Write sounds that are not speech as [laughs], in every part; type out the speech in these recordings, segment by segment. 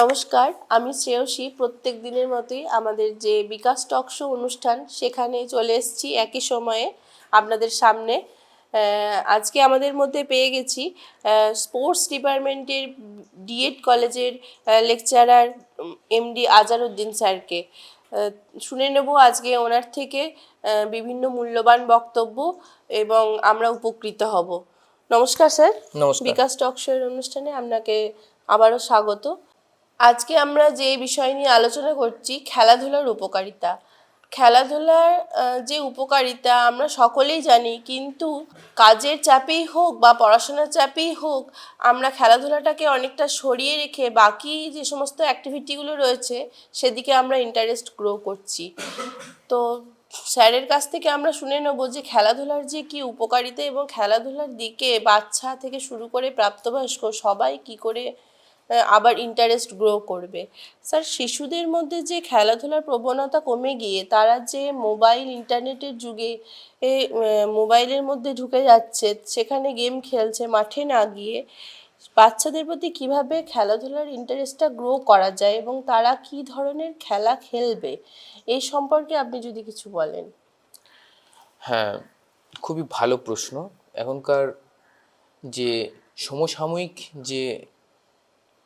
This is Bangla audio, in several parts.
নমস্কার আমি শ্রেয়সী। প্রত্যেক দিনের মতোই আমাদের যে বিকাশ টক শো অনুষ্ঠান সেখানে চলে এসেছি একই সময়ে আপনাদের সামনে। আজকে আমাদের মধ্যে পেয়ে গেছি স্পোর্টস ডিপার্টমেন্টের ডিএড কলেজের লেকচারার এমডি আজারউদ্দিন স্যারকে। শুনে নেব আজকে ওনার থেকে বিভিন্ন মূল্যবান বক্তব্য এবং আমরা উপকৃত হব। নমস্কার স্যার। বিকাশ টক শো অনুষ্ঠানে আপনাকে আবারও স্বাগত। আজকে আমরা যে বিষয় নিয়ে আলোচনা করছি, খেলাধুলার উপকারিতা। খেলাধুলার যে উপকারিতা আমরা সকলেই জানি, কিন্তু কাজের চাপেই হোক বা পড়াশোনার চাপেই হোক, আমরা খেলাধুলাটাকে অনেকটা সরিয়ে রেখে বাকি যে সমস্ত অ্যাক্টিভিটিগুলো রয়েছে, সেদিকে আমরা ইন্টারেস্ট গ্রো করছি। তো স্যারের কাছ থেকে আমরা শুনে নেব যে খেলাধুলার যে কি উপকারিতা এবং খেলাধুলার দিকে বাচ্চা থেকে শুরু করে প্রাপ্তবয়স্ক সবাই কি করে আবার ইন্টারেস্ট গ্রো করবে। স্যার শিশুদের মধ্যে যে খেলাধুলার প্রবণতা কমে গিয়ে, তারা যে মোবাইল ইন্টারনেটের যুগে মোবাইলের মধ্যে ঢুকে যাচ্ছে, সেখানে গেম খেলছে, মাঠে না গিয়ে, বাচ্চাদের প্রতি কীভাবে খেলাধুলার ইন্টারেস্টটা গ্রো করা যায় এবং তারা কি ধরনের খেলা খেলবে এই সম্পর্কে আপনি যদি কিছু বলেন। হ্যাঁ খুবই ভালো প্রশ্ন। এখনকার যে সমসাময়িক যে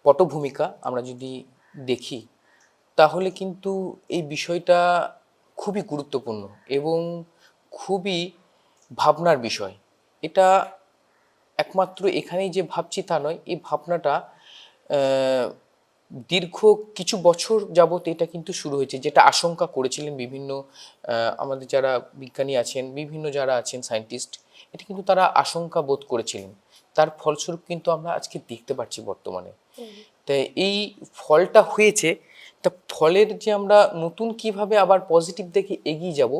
পটভূমিকা আমরা যদি দেখি, তাহলে কিন্তু এই বিষয়টা খুবই গুরুত্বপূর্ণ এবং খুবই ভাবনার বিষয়। এটা একমাত্র এখানেই যে ভাবছি তা নয়, এই ভাবনাটা দীর্ঘ কিছু বছর যাবত এটা কিন্তু শুরু হয়েছে, যেটা আশঙ্কা করেছিলেন বিভিন্ন আমাদের যারা বিজ্ঞানী আছেন, বিভিন্ন যারা আছেন সায়েন্টিস্ট এটা কিন্তু তারা আশঙ্কা বোধ করেছিলেন। তার ফলস্বরূপ কিন্তু আমরা আজকে দেখতে পাচ্ছি বর্তমানে। তাই এই ফলটা হয়েছে তা ফলের যে আমরা নতুন কীভাবে আবার পজিটিভ দেখে এগিয়ে যাব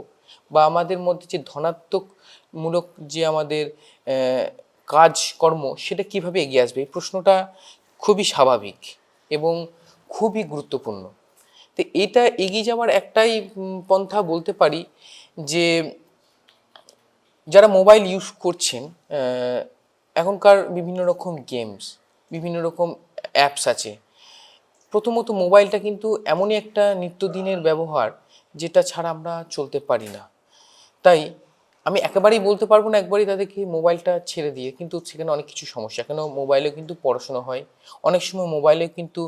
বা আমাদের মধ্যে যে ধনাত্মক মূলক যে আমাদের কাজকর্ম সেটা কীভাবে এগিয়ে আসবে এই প্রশ্নটা খুবই স্বাভাবিক এবং খুবই গুরুত্বপূর্ণ। তো এটা এগিয়ে যাওয়ার একটাই পন্থা বলতে পারি যে যারা মোবাইল ইউজ করছেন এখনকার বিভিন্ন রকম গেমস বিভিন্ন রকম অ্যাপস আছে। প্রথমত মোবাইলটা কিন্তু এমনই একটা নিত্যদিনের ব্যবহার যেটা ছাড়া আমরা চলতে পারি না। তাই আমি একেবারেই বলতে পারব না একবারই তাদেরকে মোবাইলটা ছেড়ে দিয়ে, কিন্তু সেখানে অনেক কিছু সমস্যা। কেন? মোবাইলেও কিন্তু পড়াশোনা হয়। অনেক সময় মোবাইলে কিন্তু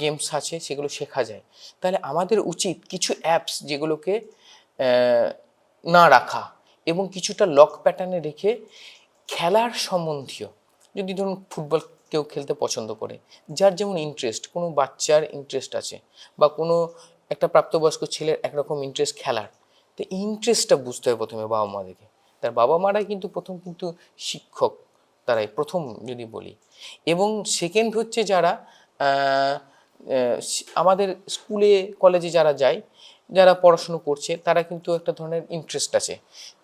গেমস আছে, সেগুলো শেখা যায়। তাহলে আমাদের উচিত কিছু অ্যাপস যেগুলোকে না রাখা এবং কিছুটা লক প্যাটার্নে রেখে খেলার সম্বন্ধীয়, যদি ধরুন ফুটবল কেউ খেলতে পছন্দ করে, যার যেমন ইন্টারেস্ট কোনো বাচ্চার ইন্টারেস্ট আছে বা কোনো একটা প্রাপ্তবয়স্ক ছেলের একরকম ইন্টারেস্ট খেলার, তো ইন্টারেস্টটা বুঝতে হবে প্রথমে বাবা মাদেরকে তার বাবা মারাই কিন্তু প্রথম কিন্তু শিক্ষক, তারাই প্রথম যদি বলি। এবং সেকেন্ড হচ্ছে যারা আমাদের স্কুলে কলেজে যারা যায়, যারা পড়াশুনো করছে, তারা কিন্তু একটা ধরনের ইন্টারেস্ট আছে।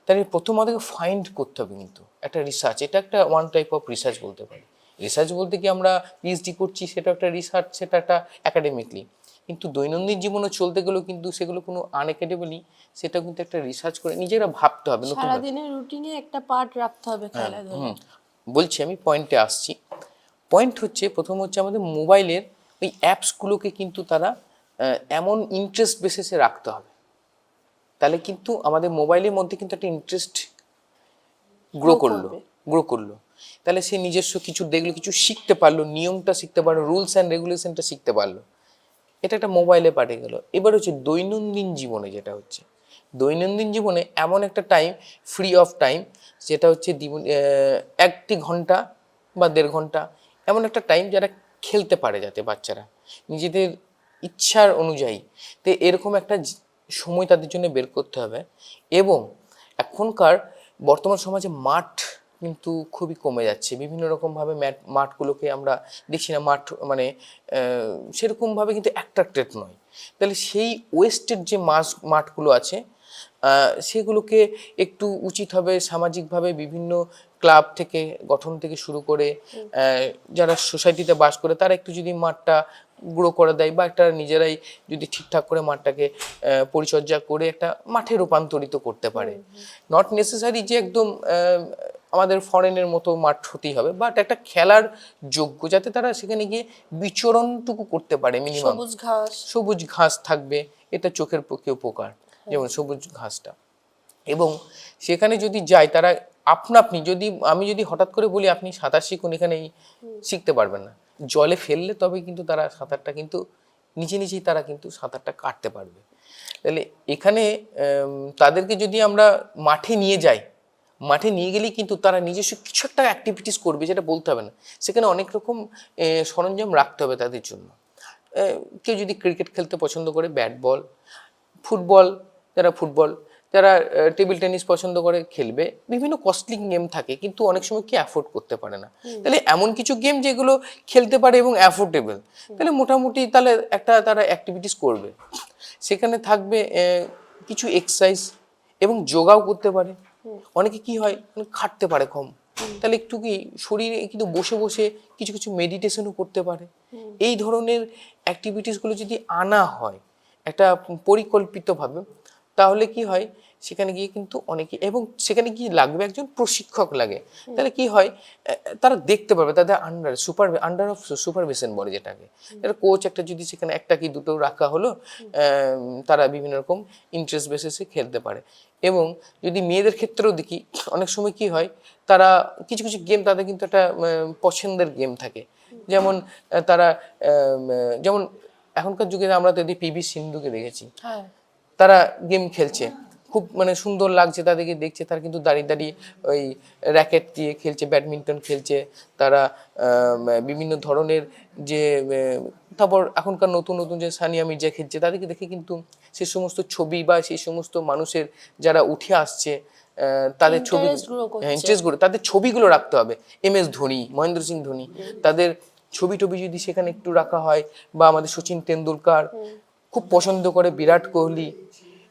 তাহলে প্রথম আমাদেরকে ফাইন্ড করতে হবে কিন্তু। একটা রিসার্চ এটা একটা ওয়ান টাইপ অফ রিসার্চ বলতে পারি। রিসার্চ বলতে কি আমরা পিএইচডি করছি সেটা একটা রিসার্চ সেটা একটা একাডেমিকলি কিন্তু দৈনন্দিন জীবনে চলতে গেলেও কিন্তু সেগুলো কোনো আনএকাডেমিলি সেটা কিন্তু একটা রিসার্চ করে নিজেরা ভাবতে হবে নতুন সারাদিনের রুটিনে একটা পার্ট রাখতে হবে খেলাধুলা। হুম। বলছি আমি পয়েন্টে আসছি। পয়েন্ট হচ্ছে প্রথম হচ্ছে আমাদের মোবাইলের ওই অ্যাপসগুলোকে কিন্তু তারা এমন ইন্টারেস্ট বেসিসে রাখতে হবে। তাহলে কিন্তু আমাদের মোবাইলের মধ্যে কিন্তু একটা ইন্টারেস্ট গ্রো করল গ্রো করল। তাহলে সে নিজস্ব কিছু দেখল কিছু শিখতে পারল নিয়মটা শিখতে পারল রুলস অ্যান্ড রেগুলেশনটা শিখতে পারল। এটা একটা মোবাইলে পাঠে গেল এবার হচ্ছে দৈনন্দিন জীবনে যেটা হচ্ছে দৈনন্দিন জীবনে এমন একটা টাইম ফ্রি অফ টাইম যেটা হচ্ছে একটি ঘণ্টা বা দেড় ঘণ্টা এমন একটা টাইম যারা খেলতে পারে যাতে বাচ্চারা। নিজেদের ইচ্ছার অনুযায়ী। তো এরকম একটা সময় তাদের জন্য বের করতে হবে এবং এখনকার বর্তমান সমাজে মাঠ কিন্তু খুবই কমে যাচ্ছে। বিভিন্ন রকমভাবে ম্যাট মাঠগুলোকে আমরা দেখছি না মাঠ মানে সেরকমভাবে কিন্তু অ্যাট্রাক্টেড নয়। তাহলে সেই ওয়েস্টেড যে মাস মাঠগুলো আছে সেগুলোকে একটু উচিত হবে সামাজিকভাবে বিভিন্ন ক্লাব থেকে গঠন থেকে শুরু করে যারা সোসাইটিতে বাস করে তারা একটু যদি মাঠটা গ্রো করে দেয় বা একটা নিজেরাই যদি ঠিকঠাক করে মাঠটাকে পরিচর্যা করে একটা মাঠে রূপান্তরিত করতে পারে। নট নেসেসারি যে একদম আমাদের ফরেনের মতো মাঠ হতেই হবে বাট একটা খেলার যোগ্য যাতে তারা সেখানে গিয়ে বিচরণটুকু করতে পারে মিনিমাম সবুজ ঘাস। সবুজ ঘাস থাকবে এটা চোখের পক্ষে উপকার। যেমন সবুজ ঘাসটা। এবং সেখানে যদি যায় তারা আপনা আপনি যদি আমি যদি হঠাৎ করে বলি আপনি সাঁতার শিখুন এখানে শিখতে পারবেন না। জলে ফেললে তবে কিন্তু তারা সাঁতারটা কিন্তু নিচে নিচেই তারা কিন্তু সাঁতারটা কাটতে পারবে। তাহলে এখানে তাদেরকে যদি আমরা মাঠে নিয়ে যাই, মাঠে নিয়ে গেলেই কিন্তু তারা নিজস্ব কিছু একটা অ্যাক্টিভিটিস করবে যেটা বলতে হবে না। সেখানে অনেক রকম সরঞ্জাম রাখতে হবে তাদের জন্য। কেউ যদি ক্রিকেট খেলতে পছন্দ করে ব্যাট বল ফুটবল যারা ফুটবল যারা টেবিল টেনিস পছন্দ করে খেলবে বিভিন্ন কস্টলি গেম থাকে কিন্তু অনেক সময় কি অ্যাফোর্ড করতে পারে না। তাহলে এমন কিছু গেম যেগুলো খেলতে পারে এবং অ্যাফোর্ডেবল তাহলে মোটামুটি তাহলে একটা তারা অ্যাক্টিভিটিস করবে। সেখানে থাকবে কিছু এক্সারসাইজ এবং যোগাও করতে পারে। অনেকে কি হয় মানে খাটতে পারে কম। তাহলে একটু কি শরীরে কিন্তু বসে বসে কিছু কিছু মেডিটেশনও করতে পারে। এই ধরনের অ্যাক্টিভিটিসগুলো যদি আনা হয় একটা পরিকল্পিতভাবে তাহলে কি হয়? সেখানে গিয়ে কিন্তু অনেকে এবং সেখানে গিয়ে লাগবে একজন প্রশিক্ষক লাগে। তাহলে কি হয়? তারা দেখতে পারবে তাদের under super under of supervision বলে যেটাকে। একটা কোচ একটা যদি সেখানে একটা কি দুটো রাখা হলো তারা বিভিন্ন রকম ইন্টারেস্ট বেসিসে খেলতে পারে। এবং যদি মেয়েদের ক্ষেত্রেও দেখি অনেক সময় কি হয়? তারা কিছু কিছু গেম তাদের কিন্তু একটা পছন্দের গেম থাকে। যেমন তারা যেমন এখনকার যুগে আমরা যদি পিভি সিন্ধুকে দেখেছি। হ্যাঁ। তারা গেম খেলছে। খুব মানে সুন্দর লাগছে তাদেরকে দেখছে। তারা কিন্তু দাঁড়িয়ে দাঁড়িয়ে ওই র্যাকেট দিয়ে খেলছে ব্যাডমিন্টন খেলছে। তারা বিভিন্ন ধরনের যে তারপর এখনকার নতুন নতুন যে সানিয়া মির্জা খেলছে তাদেরকে দেখে কিন্তু সে সমস্ত ছবি বা সেই সমস্ত মানুষের যারা উঠে আসছে তাদের ছবি করছে। হ্যাঁ ইন্টারেস্টগুলো তাদের ছবিগুলো রাখতে হবে। এম এস ধোনি মহেন্দ্র সিং ধোনি তাদের ছবি টবি যদি সেখানে একটু রাখা হয় বা আমাদের সচিন তেন্ডুলকার খুব পছন্দ করে বিরাট কোহলি।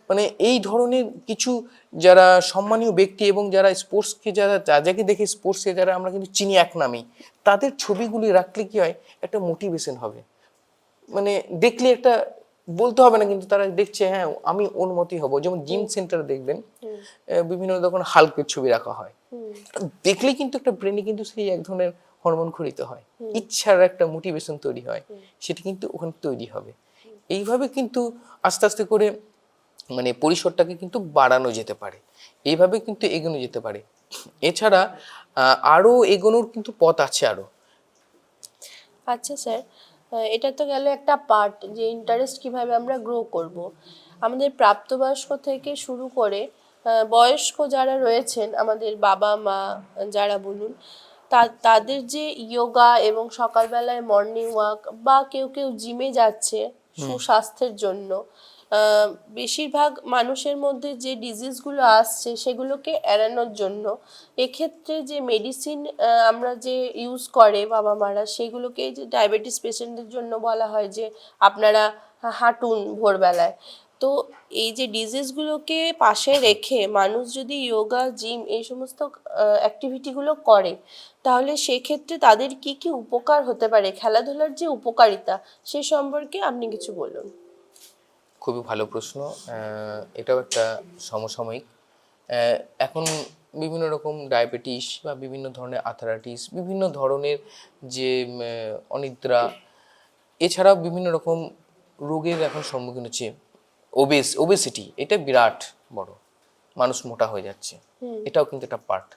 মানে এই ধরনের কিছু যারা সম্মানীয় ব্যক্তি এবং যারা স্পোর্টসকে যারা যাকে দেখে স্পোর্টসে যারা আমরা কিন্তু চিনি এক নামেই তাদের ছবিগুলি রাখলে কি হয় একটা মোটিভেশন হবে। মানে দেখলে একটা বলতে হবে না কিন্তু তারা দেখছে হ্যাঁ আমি ওর মতোই হব। যেমন জিম সেন্টার দেখবেন বিভিন্ন তখন হালকের ছবি রাখা হয়। দেখলে কিন্তু একটা ব্রেনে কিন্তু সেই এক ধরনের হরমোন খরিত হয়। ইচ্ছার একটা মোটিভেশন তৈরি হয়। সেটা কিন্তু ওখানে তৈরি হবে। এইভাবে কিন্তু আস্তে আস্তে করে মানে পরিসরটাকে কিন্তু বাড়ানো যেতে পারে। এইভাবে কিন্তু এগোনো যেতে পারে। এছাড়া আরও এগোনোর কিন্তু পথ আছে আরও আচ্ছা স্যার এটা তো গেল একটা পার্ট যে ইন্টারেস্ট কীভাবে আমরা গ্রো করব। আমাদের প্রাপ্তবয়স্ক থেকে শুরু করে বয়স্ক যারা রয়েছেন, আমাদের বাবা, মা যারা বলুন তাদের যে ইয়োগা এবং সকালবেলায় মর্নিং ওয়াক বা কেউ কেউ জিমে যাচ্ছে সুস্বাস্থ্যের জন্য। বেশিরভাগ মানুষের মধ্যে যে ডিজিজগুলো আসছে সেগুলোকে এড়ানোর জন্য এক্ষেত্রে যে মেডিসিন আমরা যে ইউজ করে বাবা মারা সেগুলোকে যে ডায়াবেটিস পেশেন্টদের জন্য বলা হয় যে আপনারা হাঁটুন ভোরবেলায়। তো এই যে ডিজিজগুলোকে পাশে রেখে মানুষ যদি যোগা জিম এই সমস্ত অ্যাক্টিভিটিগুলো করে তাহলে সেক্ষেত্রে তাদের কি কি উপকার হতে পারে? খেলাধুলার যে উপকারিতা সে সম্পর্কে আপনি কিছু বলুন। খুবই ভালো প্রশ্ন। এটাও একটা সমসাময়িক। এখন বিভিন্ন রকম ডায়াবেটিস বা বিভিন্ন ধরনের আথারাইটিস বিভিন্ন ধরনের যে অনিদ্রা এছাড়াও বিভিন্ন রকম রোগের এখন সম্মুখীন হচ্ছে ওবেস ওবেসিটি এটা বিরাট বড়। মানুষ মোটা হয়ে যাচ্ছে। এটাও কিন্তু একটা পার্ট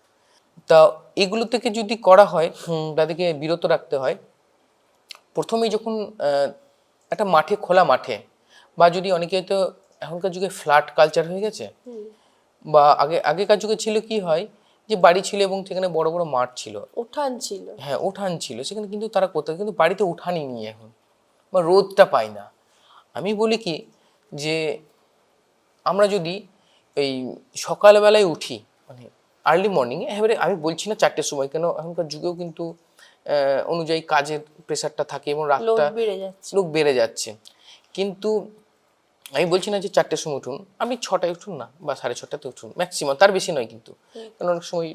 তা এগুলো থেকে যদি করা হয় তাদেরকে বিরত রাখতে হয়। প্রথমেই যখন একটা মাঠে খোলা মাঠে বা যদি অনেকে হয়তো এখনকার যুগে ফ্ল্যাট কালচার হয়ে গেছে বা আগে আগেকার যুগে ছিল কি হয় যে বাড়ি ছিল এবং সেখানে বড় বড় মাঠ ছিল। উঠান ছিল। হ্যাঁ উঠান ছিল। সেখানে কিন্তু তারা কোথাও কিন্তু বাড়িতে উঠানই নিয়ে এখন বা রোদটা পাই না। আমি বলি কি যে আমরা যদি এই সকালবেলায় উঠি মানে আর্লি মর্নিংয়ে এবারে আমি বলছি না চারটের সময় কেন এখনকার যুগেও কিন্তু অনুযায়ী কাজের প্রেশারটা থাকে এবং রাতটা বেড়ে যাচ্ছে। লোক বেড়ে যাচ্ছে। কিন্তু আমি বলছি না যে চারটের সময় উঠুন আপনি ছটায় উঠুন না বা সাড়ে ছটাতে উঠুন ম্যাক্সিমাম তার বেশি নয় কিন্তু। কারণ অনেক সময়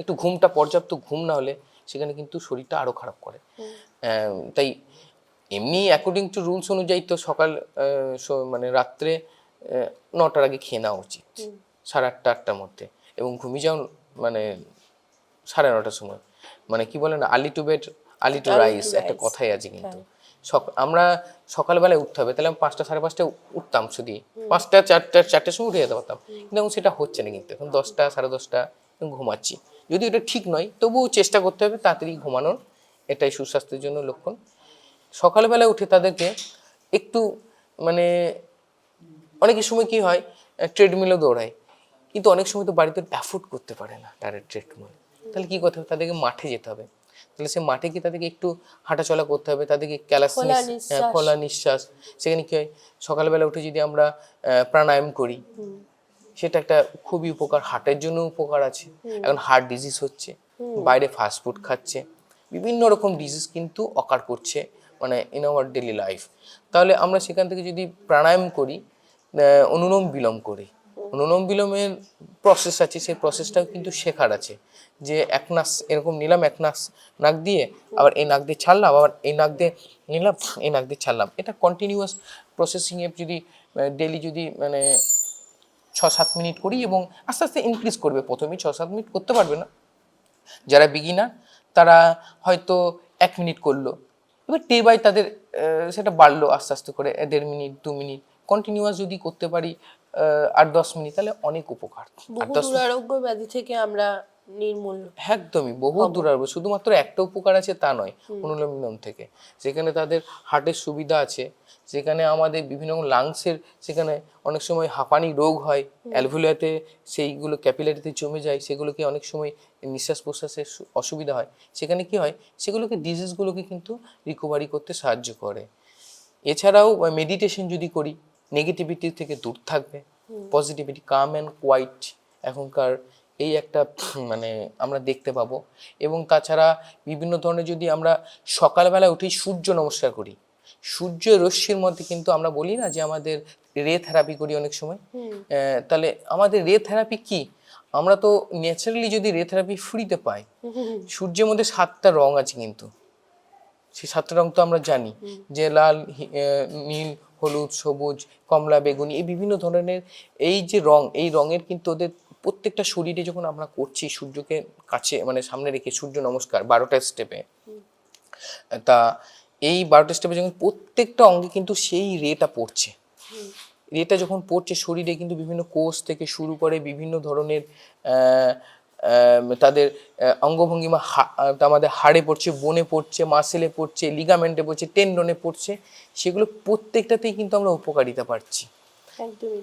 একটু ঘুমটা পর্যাপ্ত ঘুম না হলে সেখানে কিন্তু শরীরটা আরও খারাপ করে। তাই এমনি অ্যাকর্ডিং টু রুলস অনুযায়ী তো সকাল মানে রাত্রে নটার আগে খেয়ে নেওয়া উচিত। সাড়ে আটটা আটটার মধ্যে। এবং ঘুমিয়ে যাও মানে সাড়ে নটার সময়। মানে কি বলে না early to bed early to rise একটা কথাই আছে কিন্তু। সক- আমরা সকালবেলায় উঠতে হবে তাহলে আমি পাঁচটা সাড়ে পাঁচটায় উঠতাম শুধু পাঁচটা চারটা চারটের সময় উঠে যেতে পারতাম। কিন্তু এখন সেটা হচ্ছে না কিন্তু এখন দশটা সাড়ে দশটা ঘুমাচ্ছি। যদি এটা ঠিক নয় তবুও চেষ্টা করতে হবে তাড়াতাড়ি ঘুমানোর। এটাই সুস্বাস্থ্যের জন্য লক্ষণ। সকালবেলায় উঠে তাদেরকে একটু মানে অনেকের সময় কি হয় ট্রেডমিলও দৌড়ায়। কিন্তু অনেক সময় তো বাড়িতে অ্যাফোর্ড করতে পারে না ডাইরেক্ট ট্রিটমেন্ট তাহলে কি করতে হবে? তাদেরকে মাঠে যেতে হবে। তাহলে সে মাঠে গিয়ে তাদেরকে একটু হাঁটাচলা করতে হবে তাদেরকে ক্যালাস খোলা নিঃশ্বাস। সেখানে কি হয়? সকালবেলা উঠে যদি আমরা প্রাণায়াম করি সেটা একটা খুবই উপকার হার্টের জন্য উপকার আছে। এখন হার্ট ডিজিজ হচ্ছে বাইরে ফাস্টফুড খাচ্ছে বিভিন্ন রকম ডিজিজ কিন্তু অকার করছে মানে ইন আওয়ার ডেলি লাইফ তাহলে আমরা সেখান থেকে যদি প্রাণায়াম করি অনুলোম বিলোম করি অনুলোম বিলোমের প্রসেস আছে, সেই প্রসেসটাও কিন্তু শেখার আছে। যে এক নাস, এরকম নিলাম এক নাস, নাক দিয়ে আবার এই নাক দিয়ে ছাড়লাম, আবার এই নাক দিয়ে নিলাম, এই নাক দিয়ে ছাড়লাম। এটা কন্টিনিউয়াস প্রসেসিংয়ে যদি ডেলি যদি মানে ছ সাত মিনিট করি এবং আস্তে আস্তে ইনক্রিজ করবে। প্রথমেই ছ সাত মিনিট করতে পারবে না। যারা বিগিনার তারা হয়তো এক মিনিট করল। এবার ডে বাই তাদের সেটা বাড়লো আস্তে আস্তে করে, দেড় মিনিট, দু মিনিট। কন্টিনিউয়াস যদি করতে পারি আট দশ মিনিট তাহলে অনেক উপকার। বহু দুরারোগ্য ব্যাধি থেকে আমরা নির্মূল একদমই বহু দূরারোগ্য শুধুমাত্র একটা উপকার আছে তা নয় অনুলোম থেকে। যেখানে তাদের হার্টের সুবিধা আছে যেখানে আমাদের বিভিন্ন রকম লাংসের সেখানে অনেক সময় হাঁপানি রোগ হয় অ্যালভুলাতে সেইগুলো ক্যাপিলারিতে জমে যায় সেগুলোকে অনেক সময় নিঃশ্বাস প্রশ্বাসের অসুবিধা হয়। সেখানে কি হয় সেগুলোকে ডিজিজগুলোকে কিন্তু রিকভারি করতে সাহায্য করে। এছাড়াও মেডিটেশন যদি করি নেগেটিভিটি থেকে দূর থাকবে। পজিটিভিটি কাম অ্যান্ড কোয়াইট এখনকার এই একটা মানে আমরা দেখতে পাবো। এবং তাছাড়া বিভিন্ন ধরনের যদি আমরা সকালবেলা উঠেই সূর্য নমস্কার করি সূর্য রশ্মির মধ্যে কিন্তু আমরা বলি না যে আমাদের রে থেরাপি করি অনেক সময়। তাহলে আমাদের রে থেরাপি কি? আমরা তো ন্যাচারালি যদি রে থেরাপি ফ্রিতে পাই সূর্যের মধ্যে সাতটা রং আছে কিন্তু। সেই সাতটা রং তো আমরা জানি। যে লাল নীল হলুদ, সবুজ, কমলা, বেগুনি এই বিভিন্ন ধরনের এই যে রং, এই রঙের কিন্তু ওদের প্রত্যেকটা শরীরে যখন আমরা করছি সূর্যকে কাছে মানে সামনে রেখে সূর্য নমস্কার বারোটা স্টেপে তা এই বারোটা স্টেপে যখন প্রত্যেকটা অঙ্গে কিন্তু সেই রেটা পড়ছে। রেটা যখন পড়ছে, শরীরে কিন্তু বিভিন্ন কোষ থেকে শুরু করে বিভিন্ন ধরনের তাদের অঙ্গভঙ্গিমা হা- আমাদের হাড়ে পড়ছে বনে পড়ছে মাসেলে পড়ছে লিগামেন্টে পড়ছে টেন্ডনে পড়ছে সেগুলো প্রত্যেকটাতেই কিন্তু আমরা উপকারিতা পাচ্ছি।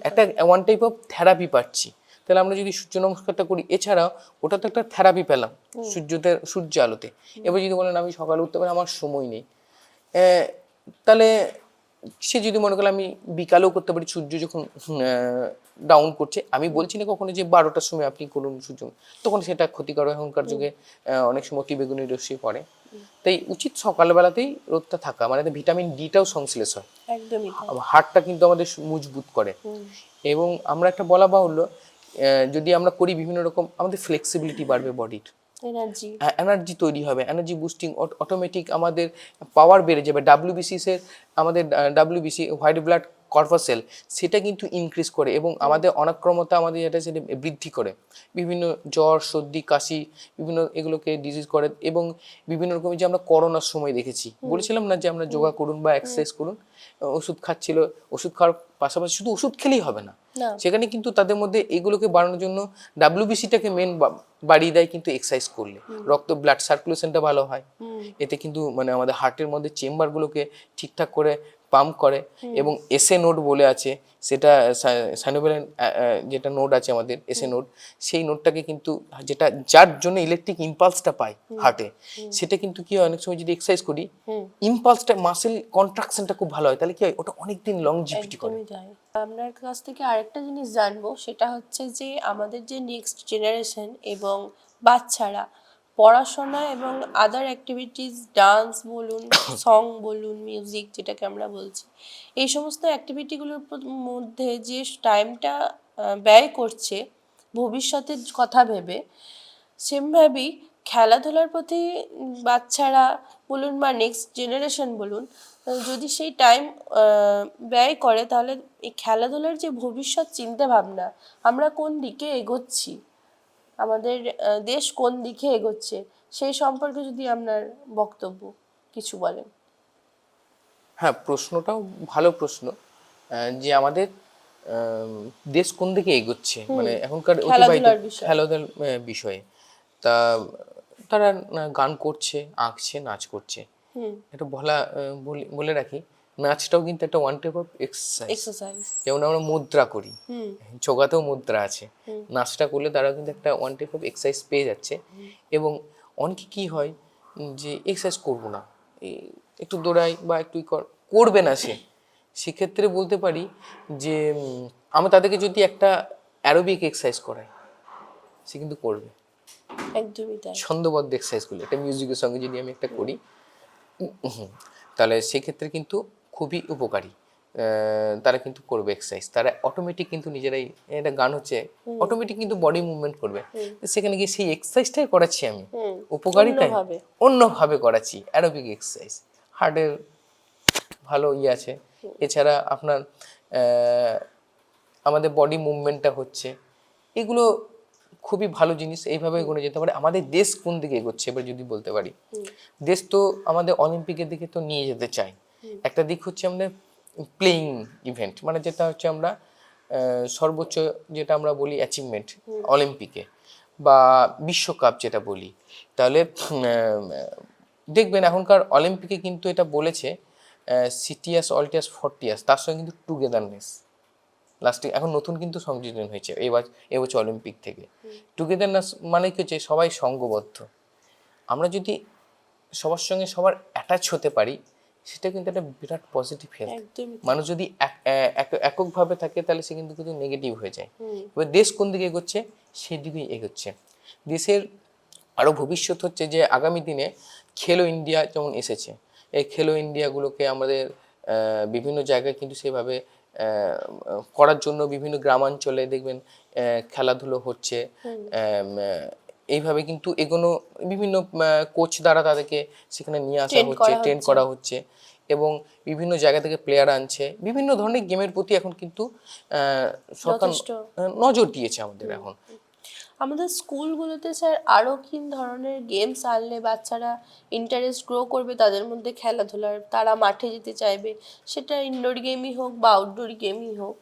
একটা ওয়ান টাইপ অফ থেরাপি পাচ্ছি। তাহলে আমরা যদি সূর্য নমস্কারটা করি এছাড়াও ওটা তো একটা থেরাপি পেলাম সূর্যতে সূর্য আলোতে। এবার যদি বলেন আমি সকালে উঠতে পারি আমার সময় নেই। তাহলে সে যদি মনে করে আমি বিকালেও করতে পারি সূর্য যখন ডাউন করছে আমি বলছি না কখনো যে বারোটার সময় আপনি করুন সূর্য তখন সেটা ক্ষতিকর এখনকার যুগে অনেক সময় অতি বেগুনি রশ্মি পড়ে। তাই উচিত সকালবেলাতেই রোদটা থাকা মানে ভিটামিন ডিটাও সংশ্লেষ হয়। একদমই। হাড়টা কিন্তু আমাদের মজবুত করে। এবং আমরা একটা বলা বাহুল্য যদি আমরা করি বিভিন্ন রকম আমাদের ফ্লেক্সিবিলিটি বাড়বে বডির এনার্জি এনার্জি তৈরি হবে এনার্জি বুস্টিং অটোমেটিক আমাদের পাওয়ার বেড়ে যাবে। ডাব্লিউবিসিস এর আমাদের ডাব্লিউবিসি হোয়াইট ব্লাড কর্পাসেল সেটা কিন্তু ইনক্রিজ করে এবং আমাদের অনাক্রমতা আমাদের যেটা সেটা বৃদ্ধি করে। বিভিন্ন জ্বর সর্দি কাশি বিভিন্ন এগুলোকে ডিজিজ করে এবং বিভিন্ন রকমের যে আমরা করোনার সময় দেখেছি। বলেছিলাম না যে আমরা যোগা করুন বা এক্সারসাইজ করুন ওষুধ খাচ্ছিল ওষুধ খাওয়ার পাশাপাশি শুধু ওষুধ খেলেই হবে না না। সেখানে কিন্তু তাদের মধ্যে এগুলোকে বাড়ানোর জন্য ডাব্লিউবিসিটাকে মেন বাড়িয়ে দেয় কিন্তু এক্সারসাইজ করলে। রক্ত ব্লাড সার্কুলেশনটা ভালো হয়। এতে কিন্তু মানে আমাদের হার্টের মধ্যে চেম্বারগুলোকে ঠিকঠাক করে পাম্প করে এবং এসএ নোট বলে আছে সেটা সাইনোভেলেন যেটা নোড আছে আমাদের এসএ নোড সেই নোডটাকে কিন্তু যেটা যার জন্য ইলেকট্রিক ইম্পালসটা পায় হার্টে সেটা কিন্তু কি হয় অনেক সময় যদি এক্সারসাইজ করি ইম্পালসটা মাসেল কন্ট্রাকশনটা খুব ভালো হয় তাহলে কি হয় ওটা অনেকদিন লংজিভিটি করে। একদমই তাই। আপনার কাছ থেকে আরেকটা জিনিস জানব সেটা হচ্ছে যে আমাদের যে নেক্সট জেনারেশন এবং বাচ্চারা পড়াশোনা এবং আদার অ্যাক্টিভিটিস ডান্স বলুন [coughs] সং বলুন মিউজিক যেটাকে আমরা বলছি এই সমস্ত অ্যাক্টিভিটিগুলোর মধ্যে যে টাইমটা ব্যয় করছে ভবিষ্যতের কথা ভেবে সেমভাবেই খেলাধুলার প্রতি বাচ্চারা বলুন বা নেক্সট জেনারেশন বলুন যদি সেই টাইম ব্যয় করে তাহলে এই খেলাধুলার যে ভবিষ্যৎ চিন্তা ভাবনা আমরা কোন দিকে এগোচ্ছি? আমাদের দেশ কোন দিকে এগোচ্ছে সেই সম্পর্কে যদি আপনার বক্তব্য কিছু বলেন। হ্যাঁ প্রশ্নটাও ভালো প্রশ্ন যে আমাদের আম, দেশ কোন দিকে এগোচ্ছে মানে এখনকার খেলাধুলার বিষয়ে। তা তারা গান করছে আঁকছে নাচ করছে। এটা বলে- বলে রাখি। নাচটাও কিন্তু একটা ওয়ান টাইপ অফ এক্সারসাইজ যেমন আমরা মুদ্রা করি। যোগাতেও মুদ্রা আছে। নাচটা করলে তারা কিন্তু একটা ওয়ান টাইপ অফ এক্সারসাইজ পেয়ে যাচ্ছে। এবং অনেকে কি হয় যে এক্সারসাইজ করব না। একটু দৌড়াই বা একটু কর করবে না সে। সেক্ষেত্রে বলতে পারি যে আমি তাদেরকে যদি একটা অ্যারোবিক এক্সারসাইজ করাই সে কিন্তু করবে। একদমই তাই। ছন্দবদ্ধ এক্সারসাইজগুলো একটা মিউজিকের সঙ্গে যদি আমি একটা করি তাহলে সেক্ষেত্রে কিন্তু খুবই উপকারী। তারা কিন্তু করবে এক্সারসাইজ তারা অটোমেটিক কিন্তু নিজেরাই এটা গান হচ্ছে অটোমেটিক কিন্তু বডি মুভমেন্ট করবে। সেখানে গিয়ে সেই এক্সারসাইজটাই করাচ্ছি আমি। উপকারিতাই অন্যভাবে। করাচ্ছি। অ্যারোবিক এক্সারসাইজ হার্টের ভালো ইয়ে আছে। এছাড়া আপনার আমাদের বডি মুভমেন্টটা হচ্ছে। এগুলো খুবই ভালো জিনিস। এইভাবে এগোনো যেতে পারে। আমাদের দেশ কোন দিকে এগোচ্ছে? এবার যদি বলতে পারি। দেশ তো আমাদের অলিম্পিকের দিকে তো নিয়ে যেতে চাই একটা দিক হচ্ছে আমাদের প্লেইং ইভেন্ট মানে যেটা হচ্ছে আমরা সর্বোচ্চ যেটা আমরা বলি অ্যাচিভমেন্ট অলিম্পিকে বা বিশ্বকাপ যেটা বলি। তাহলে দেখবেন এখনকার অলিম্পিকে কিন্তু এটা বলেছে সিটিয়াস অল্টিয়াস ফর্টিয়াস তার সঙ্গে কিন্তু টুগেদারনেস লাস্টে এখন নতুন কিন্তু সংযোজন হয়েছে এবার এবছর অলিম্পিক থেকে। টুগেদারনেস মানে কি হচ্ছে সবাই সঙ্গবদ্ধ। আমরা যদি সবার সঙ্গে সবার অ্যাটাচ হতে পারি সেটা কিন্তু একটা বিরাট পজিটিভ হেলথ মানুষ যদি এক- এক- এককভাবে থাকে তাহলে সে কিন্তু কিন্তু নেগেটিভ হয়ে যায়। এবার দেশ কোন দিকে এগোচ্ছে? সেই দিকেই এগোচ্ছে। দেশের আরও ভবিষ্যৎ হচ্ছে যে আগামী দিনে খেলো ইন্ডিয়া যেমন এসেছে এই খেলো ইন্ডিয়াগুলোকে আমাদের বিভিন্ন জায়গায় কিন্তু সেভাবে করার জন্য বিভিন্ন গ্রামাঞ্চলে দেখবেন খেলাধুলো হচ্ছে এইভাবে কিন্তু এগুলো বিভিন্ন কোচ দ্বারা তাদেরকে সেখানে নিয়ে আসা হচ্ছে ট্রেন করা হচ্ছে এবং বিভিন্ন জায়গা থেকে প্লেয়ার আনছে বিভিন্ন ধরনের গেমের প্রতি এখন কিন্তু সরকার নজর দিয়েছে আমাদের এখন। আমাদের স্কুলগুলোতে স্যার আরও কি ধরনের গেমস আনলে বাচ্চারা ইন্টারেস্ট গ্রো করবে তাদের মধ্যে খেলাধুলার তারা মাঠে যেতে চাইবে সেটা ইনডোর গেমই হোক বা আউটডোর গেমই হোক।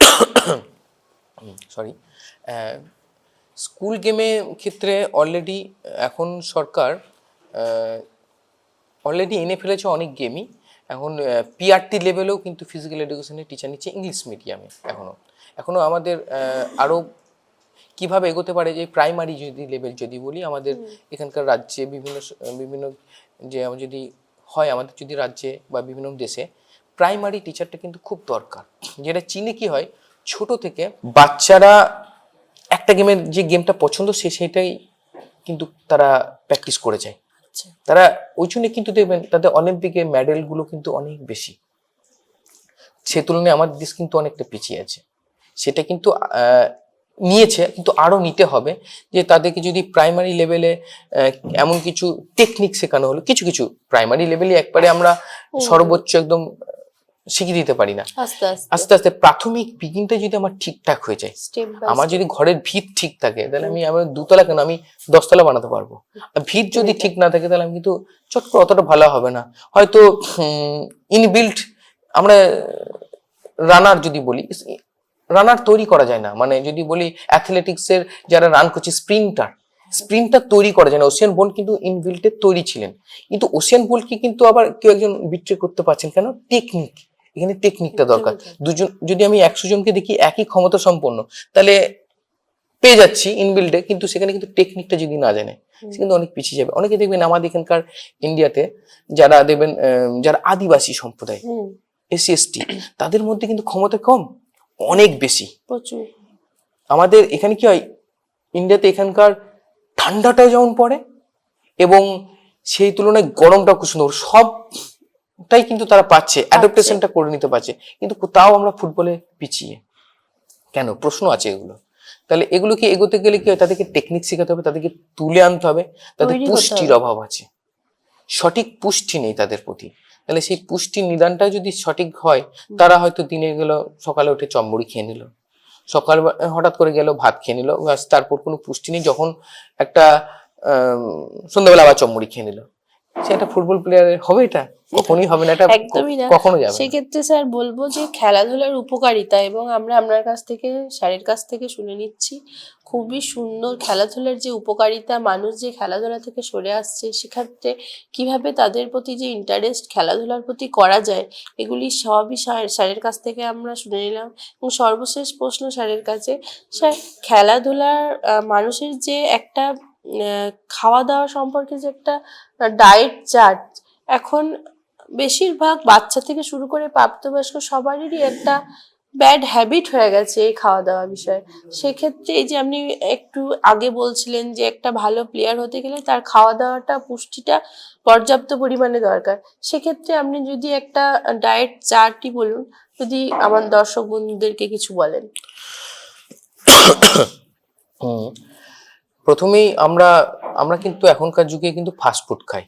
[coughs] সরি স্কুল গেমের ক্ষেত্রে অলরেডি এখন সরকার অলরেডি এনে ফেলেছে অনেক গেমই। এখন পিআরটি লেভেলেও কিন্তু ফিজিক্যাল এডুকেশনের টিচার নিচ্ছে ইংলিশ মিডিয়ামে এখনও এখনও আমাদের আরও কীভাবে এগোতে পারে যে প্রাইমারি যদি লেভেল যদি বলি আমাদের এখানকার রাজ্যে বিভিন্ন বিভিন্ন যে যদি হয় আমাদের যদি রাজ্যে বা বিভিন্ন দেশে প্রাইমারি টিচারটা কিন্তু খুব দরকার। যেটা চীনে কি হয় ছোট থেকে বাচ্চারা একটা গেমের যে গেমটা পছন্দ সে সেটাই কিন্তু তারা প্র্যাকটিস করে যায়। আচ্ছা। তারা ওই জন্য কিন্তু দেখবেন তাদের অলিম্পিকে মেডেলগুলো কিন্তু অনেক বেশি। সে তুলনায় আমাদের দেশ কিন্তু অনেকটা পিছিয়ে আছে। সেটা কিন্তু নিয়েছে কিন্তু আরও নিতে হবে যে তাদেরকে যদি প্রাইমারি লেভেলে এমন কিছু টেকনিক শেখানো হলো কিছু কিছু প্রাইমারি লেভেলে একবারে আমরা সর্বোচ্চ একদম শিখিয়ে দিতে পারি না। আস্তে আস্তে। প্রাথমিক বিগিনটা যদি আমার ঠিকঠাক হয়ে যায় আমার যদি ঘরের ভিত ঠিক থাকে তাহলে আমি আমার দুতলা কেন আমি দশতলা বানাতে পারব। ভিত যদি ঠিক না থাকে তাহলে আমি কিন্তু চট করে অতটা ভালো হবে না। হয়তো ইনবিল্ট আমরা রানার যদি বলি রানার তৈরি করা যায় না। মানে যদি বলি অ্যাথলেটিক্স এর যারা রান করছে স্প্রিন্টার স্প্রিন্টার তৈরি করা যায় না। ওশিয়ান বোল্ট কিন্তু ইনবিল্টে তৈরি ছিলেন। কিন্তু ওশিয়ান বোল্টকে কিন্তু আবার কেউ একজন বিট্রে করতে পারছেন। কেন? টেকনিক এখানে টেকনিকটা দরকার। দুজন যদি আমি একশো জনকে দেখি একই ক্ষমতা সম্পন্ন তাহলে পেয়ে যাচ্ছি ইনবিল্ডে কিন্তু সেখানে কিন্তু টেকনিকটা যদি না জানে সে কিন্তু অনেক পিছিয়ে যাবে। অনেকে দেখবেন আমাদের এখানকার ইন্ডিয়াতে যারা দেখবেন যারা আদিবাসী সম্প্রদায় এসসি এসটি তাদের মধ্যে কিন্তু ক্ষমতা কম অনেক বেশি। প্রচুর। আমাদের এখানে কি হয় ইন্ডিয়াতে এখানকার ঠান্ডাটাও যেমন পড়ে এবং সেই তুলনায় গরমটাও খুব সুন্দর। সবটাই কিন্তু তারা পাচ্ছে অ্যাডাপ্টেশনটা করে নিতে পারছে। কিন্তু তাও আমরা ফুটবলে পিছিয়ে। কেন? প্রশ্ন আছে এগুলো। তাহলে এগুলো কি এগোতে গেলে কি হয়? তাদেরকে টেকনিক শেখাতে হবে তাদেরকে তুলে আনতে হবে তাদের পুষ্টির অভাব আছে। সঠিক পুষ্টি নেই তাদের প্রতি। তাহলে সেই পুষ্টির নিদানটা যদি সঠিক হয় তারা হয়তো দিনে গেল সকালে উঠে চম্বড়ি খেয়ে নিল। সকাল হঠাৎ করে গেল ভাত খেয়ে নিল তারপর কোনো পুষ্টি নেই যখন একটা সন্ধ্যাবেলা আবার চম্বড়ি খেয়ে নিল। সে একটা ফুটবল প্লেয়ারের হবে এটা? কখনোই হবে না এটা একদমই না। কখনো যাবে সেক্ষেত্রে স্যার বলব যে খেলাধুলার উপকারিতা এবং আমরা আপনার কাছ থেকে স্যারের কাছ থেকে শুনে নিচ্ছি খুবই সুন্দর খেলাধুলার যে উপকারিতা মানুষ যে খেলাধুলা থেকে সরে আসছে সেক্ষেত্রে কীভাবে তাদের প্রতি যে ইন্টারেস্ট খেলাধুলার প্রতি করা যায় এগুলি সবই স্যার স্যারের কাছ থেকে আমরা শুনে নিলাম। এবং সর্বশেষ প্রশ্ন স্যারের কাছে স্যার খেলাধুলার মানুষের যে একটা খাওয়া দাওয়া সম্পর্কে যে একটা ডায়েট চার্ট এখন বেশিরভাগ বাচ্চা থেকে শুরু করে প্রাপ্তবয়স্ক সবারই একটা ব্যাড হ্যাবিট হয়ে গেছে এই খাওয়া দাওয়া বিষয়ে। সেক্ষেত্রে এই যে আপনি একটু আগে বলছিলেন যে একটা ভালো প্লেয়ার হতে গেলে তার খাওয়া দাওয়াটা পুষ্টিটা পর্যাপ্ত পরিমাণে দরকার। সেক্ষেত্রে আপনি যদি একটা ডায়েট চার্টই বলুন, যদি আমার দর্শক বন্ধুদেরকে কিছু বলেন। প্রথমেই আমরা আমরা কিন্তু এখনকার যুগে কিন্তু ফাস্ট ফুড খাই।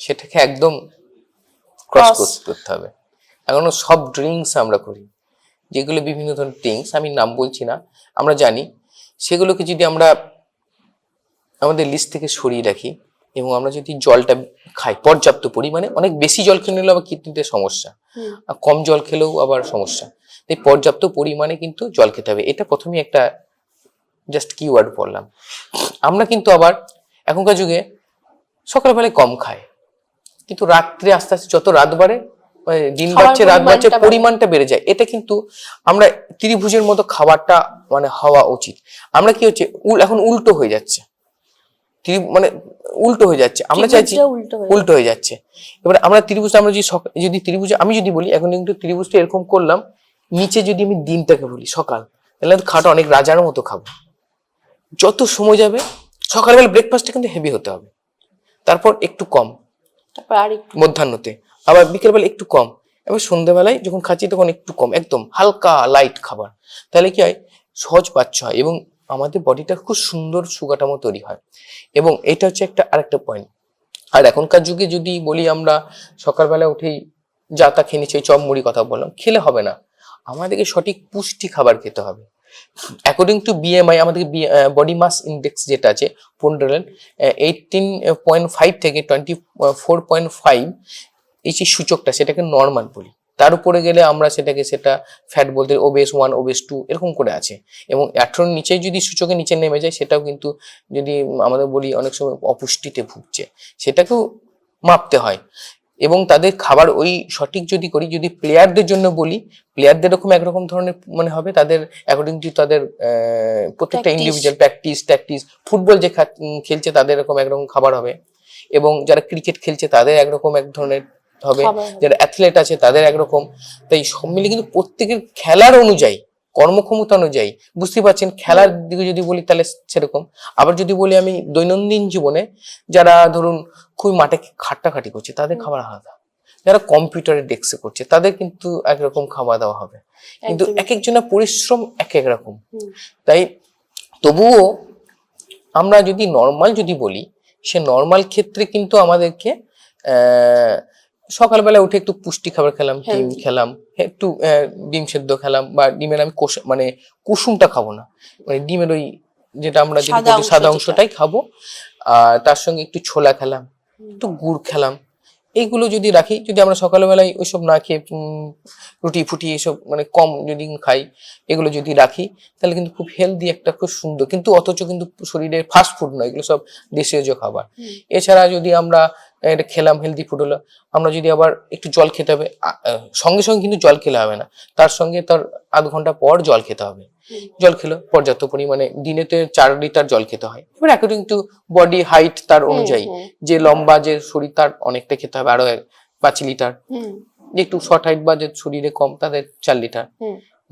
সেটাকে একদম ক্রস করতে হবে। এখন সব ড্রিঙ্কস আমরা করি। যেগুলো বিভিন্ন ধরনের ড্রিঙ্কস আমি নাম বলছি না আমরা জানি। সেগুলোকে যদি আমরা আমাদের লিস্ট থেকে সরিয়ে রাখি এবং আমরা যদি জলটা খাই পর্যাপ্ত পরিমাণে অনেক বেশি জল খেলে নিলেও আবার কিডনিতে সমস্যা। আর কম জল খেলেও আবার সমস্যা। তাই পর্যাপ্ত পরিমাণে কিন্তু জল খেতে হবে। এটা প্রথমে একটা জাস্ট কিওয়ার্ড বললাম। আমরা কিন্তু আবার এখনকার যুগে সকালবেলায় কম খাই। কিন্তু রাত্রে আস্তে আস্তে যত রাত বাড়ে দিন বাড়ছে রাত বাড়ছে পরিমাণটা বেড়ে। যায়। এটা কিন্তু আমরা ত্রিভুজের মতো খাবারটা মানে হওয়া উচিত। আমরা কি হচ্ছে এখন উল্টো হয়ে যাচ্ছে। মানে উল্টো হয়ে যাচ্ছে। আমরা চাইছি উল্টো হয়ে যাচ্ছে। এবার আমরা ত্রিভুজ আমরা যদি যদি ত্রিভুজ আমি যদি বলি এখন কিন্তু ত্রিভুজটা এরকম করলাম নিচে যদি আমি দিনটাকে বলি সকাল তাহলে খাটা অনেক রাজার মতো খাব। যত সময় যাবে সকালবেলা ব্রেকফাস্টটা কিন্তু হেভি হতে হবে। তারপর একটু কম। মধ্যাহ্নতে। আবার বিকেলবেলা একটু কম। এবার সন্ধ্যেবেলায় যখন খাচ্ছি তখন একটু কম, একদম হালকা লাইট খাবার। তাহলে কি হয়? সহজ পাচ্ছ হয় এবং আমাদের বডিটা খুব সুন্দর সুগাটামো তৈরি হয়। এবং এটা হচ্ছে একটা আরেকটা পয়েন্ট আর এখনকার যুগে যদি বলি আমরা, সকালবেলা উঠেই যা তা খেয়ে নিচ্ছি চপ মুড়ি কথা বললাম, খেলে হবে না। আমাদেরকে সঠিক পুষ্টি খাবার খেতে হবে। অ্যাকর্ডিং টু বিএমআই আমাদের বডি মাস ইন্ডেক্স যেটা আছে, পনেরো এইটিন পয়েন্ট ফাইভ থেকে টোয়েন্টি ফোর পয়েন্ট ফাইভ এই যে সূচকটা, সেটাকে নর্মাল বলি। তার উপরে গেলে আমরা সেটাকে সেটা ফ্যাট বলতে ওবেস ওয়ান ওবেস টু এরকম করে আছে। এবং আঠেরোর নিচে যদি সূচকের নিচে নেমে যায়, সেটাও কিন্তু যদি আমাদের বলি অনেক সময় অপুষ্টিতে ভুগছে, সেটাকেও মাপতে হয়। এবং তাদের খাবার ওই সঠিক যদি করি যদি প্লেয়ারদের জন্য বলি প্লেয়ারদের এরকম একরকম ধরনের মানে হবে তাদের অ্যাকর্ডিং টু তাদের প্রত্যেকটা ইন্ডিভিজুয়াল প্র্যাকটিস ট্যাকটিস ফুটবল যে খা- খেলছে তাদের এরকম একরকম খাবার হবে। এবং যারা ক্রিকেট খেলছে তাদের একরকম এক ধরনের হবে। যারা অ্যাথলেট আছে তাদের একরকম তাই সব মিলে কিন্তু প্রত্যেকের খেলার অনুযায়ী কর্মক্ষমতা অনুযায়ী বুঝতে পারছেন খেলার দিকে যদি বলি তাহলে সেরকম। আবার যদি বলি আমি দৈনন্দিন জীবনে যারা ধরুন খুবই মাঠে খাটাখাটি করছে তাদের খাবার আলাদা। যারা কম্পিউটারে ডেস্কে করছে তাদের কিন্তু একরকম খাওয়া দাওয়া হবে। কিন্তু এক একজনের পরিশ্রম এক এক রকম তাই তবুও আমরা যদি নর্মাল যদি বলি সে নর্মাল ক্ষেত্রে কিন্তু আমাদেরকে আহ, সকালবেলা উঠে একটু পুষ্টি খাবার খেলাম ডিম খেলাম একটু ডিম সেদ্ধ খেলাম বা ডিমের আমি মানে কুসুমটা খাব না। মানে ডিমের ওই যেটা আমরা সাদা। অংশটাই খাব। আর তার সঙ্গে একটু ছোলা খেলাম একটু গুড় খেলাম। এইগুলো যদি রাখি যদি আমরা সকালবেলায় ওইসব না খেয়ে উম, রুটি ফুটি এসব মানে কম যদি খাই এগুলো যদি রাখি তাহলে কিন্তু খুব হেলদি একটা খুব সুন্দর। কিন্তু অথচ কিন্তু শরীরের ফাস্ট ফুড নয় এগুলো সব দেশীয় খাবার। এছাড়া যদি আমরা এটা খেলাম হেলদি ফুড হলো। আমরা যদি আবার একটু জল খেতে হবে সঙ্গে সঙ্গে কিন্তু জল খেলে হবে না। তার সঙ্গে তার আধ ঘণ্টা পর জল খেতে হবে। জল খেলো পর্যাপ্ত পরিমাণে। দিনেতে চার লিটার জল খেতে হয়। এবার অ্যাকর্ডিং টু বডি হাইট তার অনুযায়ী যে লম্বা যে শরীর তার অনেকটা খেতে হবে আরও এক- পাঁচ লিটার। একটু শর্ট হাইট বা যে শরীরে কম তাদের চার লিটার।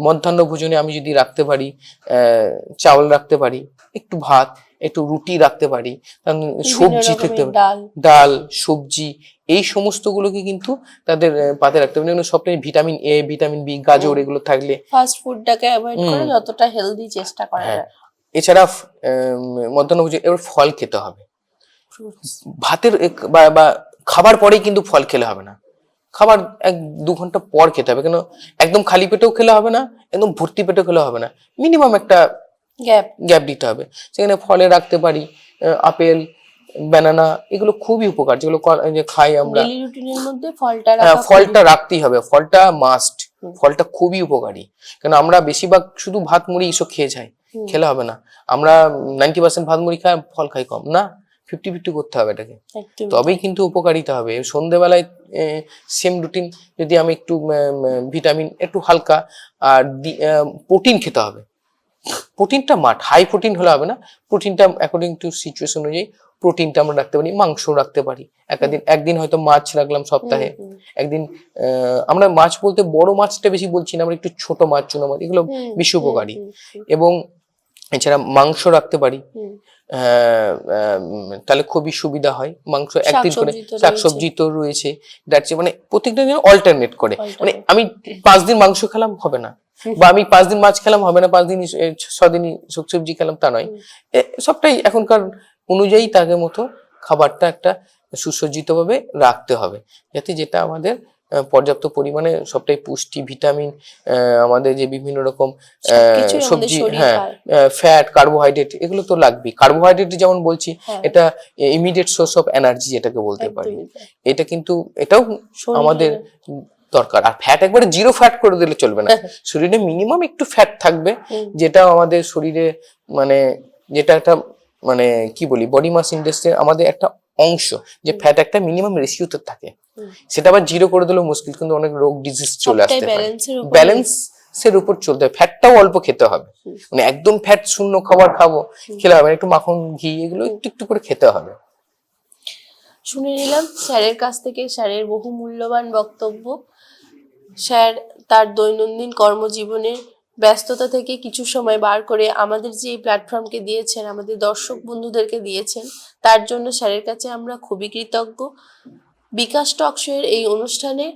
মধ্যাহ্ন ভোজনে আমি যদি রাখতে পারি আহ, চাউল রাখতে পারি একটু ভাত একটু রুটি রাখতে পারি সবজি খেতে হবে ডাল। সবজি এই সমস্ত গুলোকে কিন্তু তাদের পাতে রাখতে হবে এগুলো সবটাই ভিটামিন এ ভিটামিন বি গাজর এগুলো থাকলে ফাস্ট ফুডটাকে অ্যাভয়েড করে যতটা হেলদি চেষ্টা করা হ্যাঁ। যায়। এছাড়া মধ্যাহ্ন ভোজনে এবার ফল খেতে হবে। ভাতের বা বা খাবার পরেই কিন্তু ফল খেলে হবে না। খাবার এক দু ঘণ্টা পর খেতে হবে কেন একদম খালি পেটেও খেলে হবে না একদম ভর্তি পেটেও খেলে হবে না। মিনিমাম একটা গ্যাপ গ্যাপ দিতে হবে। সেখানে ফলে রাখতে পারি আপেল ব্যানানা এগুলো খুবই উপকার। যেগুলো যে খাই আমরা। রুটিনের মধ্যে ফলটা হ্যাঁ, ফলটা রাখতেই হবে। ফলটা মাস্ট ফলটা খুবই উপকারী। কারণ আমরা বেশিরভাগ শুধু ভাত মুড়ি এসব খেয়ে যাই। খেলে হবে না। আমরা নাইনটি পার্সেন্ট ভাত মুড়ি খাই ফল খাই কম। না ফিফটি ফিফটি করতে হবে এটাকে। তবেই কিন্তু উপকারিতা হবে। সন্ধেবেলায় সেম রুটিন যদি আমি একটু ভিটামিন একটু হালকা আর প্রোটিন খেতে হবে। প্রোটিনটা মাঠ হাই প্রোটিন হলে হবে না। প্রোটিনটা অ্যাকর্ডিং টু সিচুয়েশন অনুযায়ী প্রোটিনটা আমরা রাখতে পারি মাংস রাখতে পারি। একদিন একদিন হয়তো মাছ রাখলাম সপ্তাহে। একদিন আমরা মাছ বলতে বড় মাছটা বেশি বলছি না আমরা একটু ছোট মাছ চুনো মাছ এগুলো বেশি উপকারী। এবং এছাড়া মাংস রাখতে পারি। তাহলে খুবই সুবিধা হয়। মাংস একদিন করে শাকসবজি তো রয়েছে। মানে প্রত্যেকটা দিন অল্টারনেট করে। মানে আমি পাঁচ দিন মাংস খেলাম হবে না। বা আমি পাঁচ দিন মাছ খেলাম হবে না পাঁচ দিন ছদিনই শাকসবজি খেলাম তা নয়। সবটাই এখনকার অনুযায়ী তাকে মতো খাবারটা একটা সুসজ্জিত ভাবে রাখতে হবে যাতে যেটা আমাদের পর্যাপ্ত পরিমাণে সবটাই পুষ্টি ভিটামিন আমাদের যে বিভিন্ন রকম সবজি হ্যাঁ ফ্যাট কার্বোহাইড্রেট এগুলো তো লাগবেই। কার্বোহাইড্রেট যেমন বলছি হ্যাঁ। এটা ইমিডিয়েট সোর্স অফ এনার্জি যেটাকে বলতে পারি। এটা কিন্তু এটাও আমাদের দরকার। আর ফ্যাট একবারে জিরো ফ্যাট করে দিলে চলবে না। [laughs] শরীরে মিনিমাম একটু ফ্যাট থাকবে। যেটা আমাদের শরীরে মানে যেটা একটা মানে কি বলি বডি মাস ইন্ডাস্ট্রির আমাদের একটা অংশ। যে ফ্যাট একটা মিনিমাম রেশিওতে থাকে। সেটা আবার জিরো করে দিলেও মুশকিল কিন্তু অনেক রোগ ডিজিজ চলে আসতে পারে। ব্যালেন্স এর উপর। চলতে হবে ফ্যাটটাও অল্প খেতে হবে। মানে একদম ফ্যাট শূন্য খাবার খাব খেলে হবে একটু মাখন ঘি এগুলো একটু একটু করে খেতে হবে। শুনে নিলাম স্যারের কাছ থেকে স্যারের বহু মূল্যবান বক্তব্য। স্যার, তার দৈনন্দিন কর্মজীবনের ব্যস্ততা থেকে কিছু সময় বার করে আমাদের যে এই প্ল্যাটফর্মকে দিয়েছেন, আমাদের দর্শক বন্ধুদেরকে দিয়েছেন, তার জন্য স্যারের কাছে আমরা খুবই কৃতজ্ঞ। বিকাশ টকশোয়ের এই অনুষ্ঠানে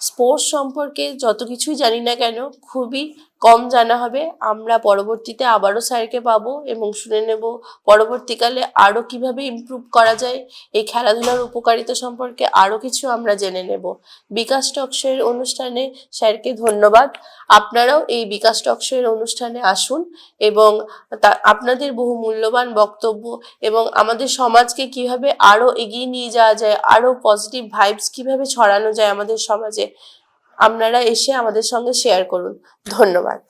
স্পোর্টস সম্পর্কে যত কিছুই জানি না কেন, খুবই কম জানা হবে। আমরা পরবর্তীতে আবারও স্যারকে পাবো এবং শুনে নেব পরবর্তীকালে আরও কীভাবে ইমপ্রুভ করা যায়। এই খেলাধুলার উপকারিতা সম্পর্কে আরও কিছু আমরা জেনে নেব। বিকাশ টকশোয়ের অনুষ্ঠানে স্যারকে ধন্যবাদ। আপনারাও এই বিকাশ টকশোয়ের অনুষ্ঠানে আসুন এবং আপনাদের বহু মূল্যবান বক্তব্য এবং আমাদের সমাজকে কীভাবে আরও এগিয়ে নিয়ে যাওয়া যায় আরও পজিটিভ ভাইবস কীভাবে ছড়ানো যায় আমাদের সমাজে আপনারা এসে আমাদের সঙ্গে শেয়ার করুন। ধন্যবাদ।